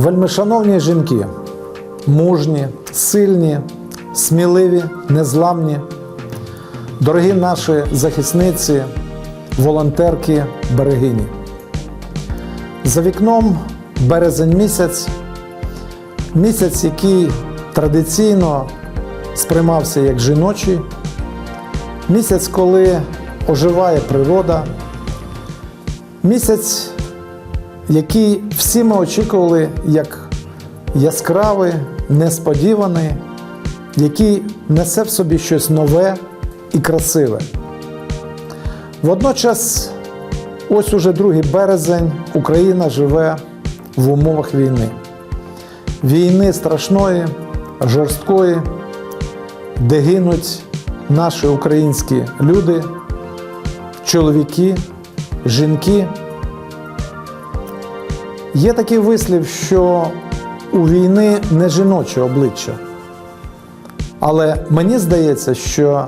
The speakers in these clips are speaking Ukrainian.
Вельмишановні жінки, мужні, сильні, сміливі, незламні, дорогі наші захисниці, волонтерки, берегині. За вікном березень місяць, місяць, який традиційно сприймався як жіночий, місяць, коли оживає природа, місяць, який всі ми очікували як яскравий, несподіваний, який несе в собі щось нове і красиве. Водночас, ось уже другий березень, Україна живе в умовах війни. Війни страшної, жорсткої, де гинуть наші українські люди, чоловіки, жінки. Є такий вислів, що у війни не жіноче обличчя. Але мені здається, що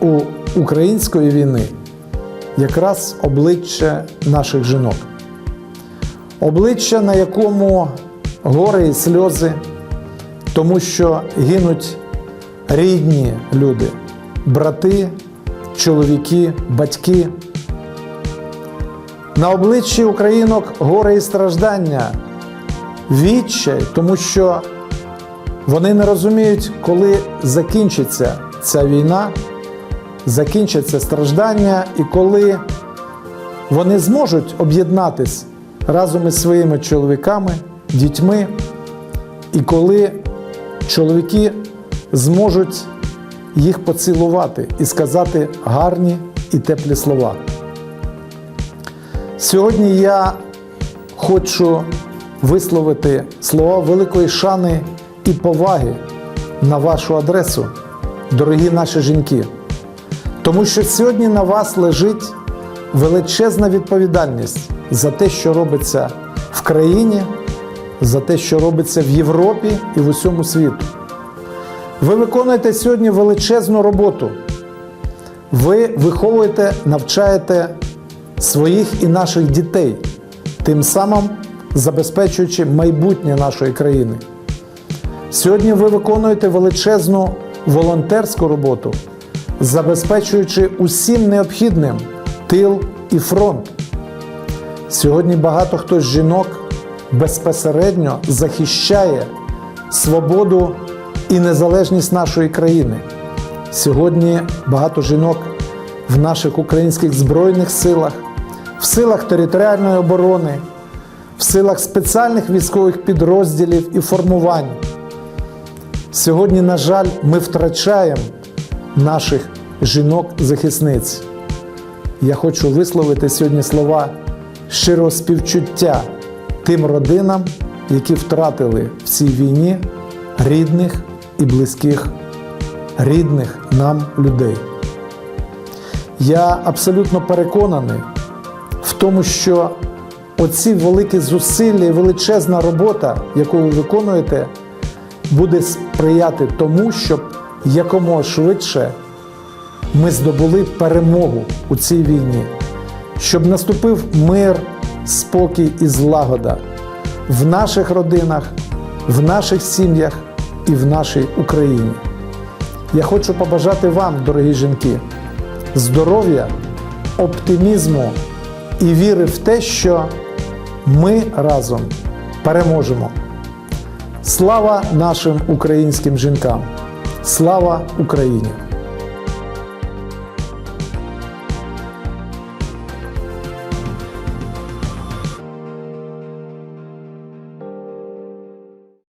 у української війни якраз обличчя наших жінок. Обличчя, на якому гори і сльози, тому що гинуть рідні люди, брати, чоловіки, батьки. На обличчі українок горе і страждання, відчай, тому що вони не розуміють, коли закінчиться ця війна, закінчаться страждання, і коли вони зможуть об'єднатись разом із своїми чоловіками, дітьми, і коли чоловіки зможуть їх поцілувати і сказати гарні і теплі слова. Сьогодні я хочу висловити слова великої шани і поваги на вашу адресу, дорогі наші жінки. Тому що сьогодні на вас лежить величезна відповідальність за те, що робиться в країні, за те, що робиться в Європі і в усьому світу. Ви виконуєте сьогодні величезну роботу. Ви виховуєте, навчаєте своїх і наших дітей, тим самим забезпечуючи майбутнє нашої країни. Сьогодні ви виконуєте величезну волонтерську роботу, забезпечуючи усім необхідним тил і фронт. Сьогодні багато хто з жінок безпосередньо захищає свободу і незалежність нашої країни. Сьогодні багато жінок в наших українських збройних силах, в силах територіальної оборони, в силах спеціальних військових підрозділів і формувань. Сьогодні, на жаль, ми втрачаємо наших жінок-захисниць. Я хочу висловити сьогодні слова щирого співчуття тим родинам, які втратили в цій війні рідних і близьких, рідних нам людей. Я абсолютно переконаний тому, що оці великі зусилля і величезна робота, яку ви виконуєте, буде сприяти тому, щоб якомога швидше ми здобули перемогу у цій війні, щоб наступив мир, спокій і злагода в наших родинах, в наших сім'ях і в нашій Україні. Я хочу побажати вам, дорогі жінки, здоров'я, оптимізму і віри в те, що ми разом переможемо. Слава нашим українським жінкам! Слава Україні!